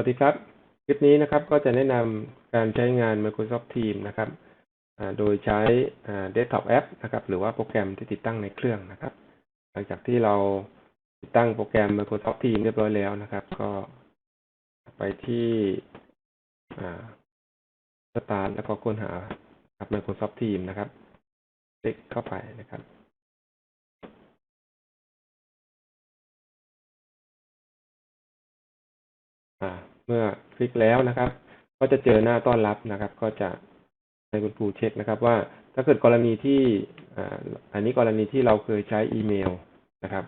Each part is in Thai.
วัสดีครับ คลิปนี้นะครับก็จะแนะนำการใช้งาน Microsoft Teams นะครับโดยใช้ Desktop App นะครับ หรือว่าโปรแกรมที่ติดตั้งในเครื่องนะครับ หลังจากที่เราติดตั้งโปรแกรม Microsoft Teams เรียบร้อยแล้วนะครับ ก็ไปที่อ่า Start แล้วก็ค้นหาครับ Microsoft Teams นะครับคลิกเข้าไปนะครับอ่า เมื่อคลิกแล้วนะครับ ก็จะเจอหน้าต้อนรับนะครับ ก็จะให้คุณครูเช็คนะครับ ว่าถ้าเกิดกรณีที่อันนี้กรณีที่เราเคยใช้อีเมลนะครับ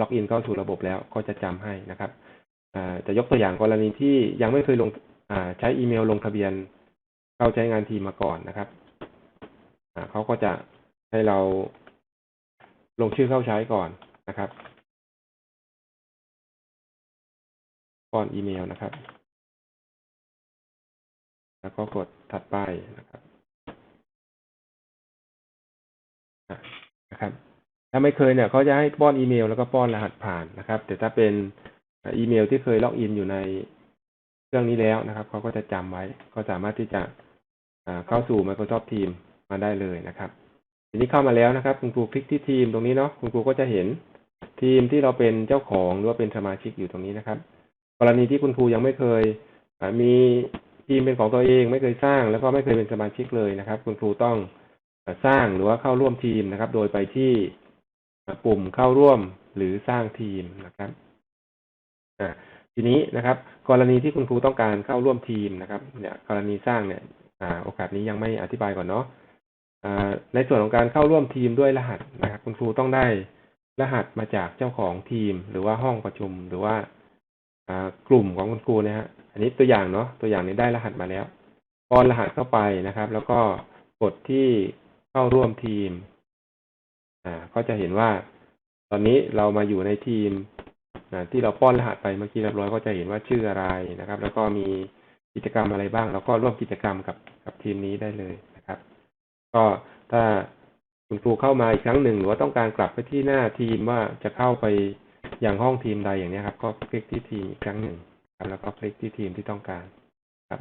ล็อกอินเข้าสู่ระบบแล้วก็จะจำให้นะครับจะยกตัวอย่างกรณีที่ยังไม่เคยลงใช้อีเมลลงทะเบียน เข้าใช้งานทีมาก่อนนะครับเขาก็จะให้เราลงชื่อเข้าใช้ก่อนนะครับป้อนอีเมลนะครับ แล้วก็กดถัดไปนะครับนะครับ ถ้าไม่เคยเนี่ยเขาจะให้ป้อนอีเมลแล้วก็ป้อนรหัสผ่านนะครับ แต่ถ้าเป็นอีเมลที่เคยล็อกอินอยู่ในเครื่องนี้แล้วนะครับเขาก็จะจำไว้ ก็สามารถที่จะเข้าสู่ Microsoft Teams มาได้เลยนะครับ ทีนี้เข้ามาแล้วนะครับ คุณครูคลิกที่ทีมตรงนี้เนาะคุณครูก็จะเห็นทีมที่เราเป็นเจ้าของหรือว่าเป็นสมาชิกอยู่ตรงนี้นะครับ กรณีที่คุณครูยังไม่เคยมี ทีมเป็นของตัวเองไม่เคยสร้าง แล้วก็ไม่เคยเป็นสมาชิกเลยนะครับ คุณครูต้องสร้างหรือว่าเข้าร่วมทีมนะครับ โดยไปที่ปุ่มเข้าร่วมหรือสร้างทีมนะครับทีนี้นะครับ กรณีที่คุณครูต้องการเข้าร่วมทีมนะครับ เนี่ยกรณีสร้างเนี่ยอโอกาสนี้ยังไม่อธิบายก่อนเนาะในส่วนของการเข้าร่วมทีมด้วยรหัสนะครับ คุณครูต้องได้รหัสมาจากเจ้าของทีม หรือว่าห้องประชุมหรือว่า กลุ่มของคุณครูนะฮะอันนี้ตัวอย่างเนาะตัวอย่างนี้ได้รหัสมาแล้วป้อนรหัสเข้าไปนะครับ แล้วก็กดที่เข้าร่วมทีม อ่า ก็จะเห็นว่า ตอนนี้เรามาอยู่ในทีมอ่าที่เราป้อนรหัสไปเมื่อกี้เรียบร้อยก็จะเห็นว่าชื่ออะไรนะครับ แล้วก็มีกิจกรรมอะไรบ้าง แล้วก็ร่วมกิจกรรมกับกับทีมนี้ได้เลยนะครับ ก็ถ้าคุณครูเข้ามาอีกครั้งหนึ่ง หรือว่าต้องการกลับไปที่หน้าทีมว่าจะเข้าไป อย่างห้องทีมใดอย่างนี้ครับ ก็คลิกที่ทีมอีกครั้งหนึ่งแล้วก็คลิกที่ทีมที่ต้องการครับ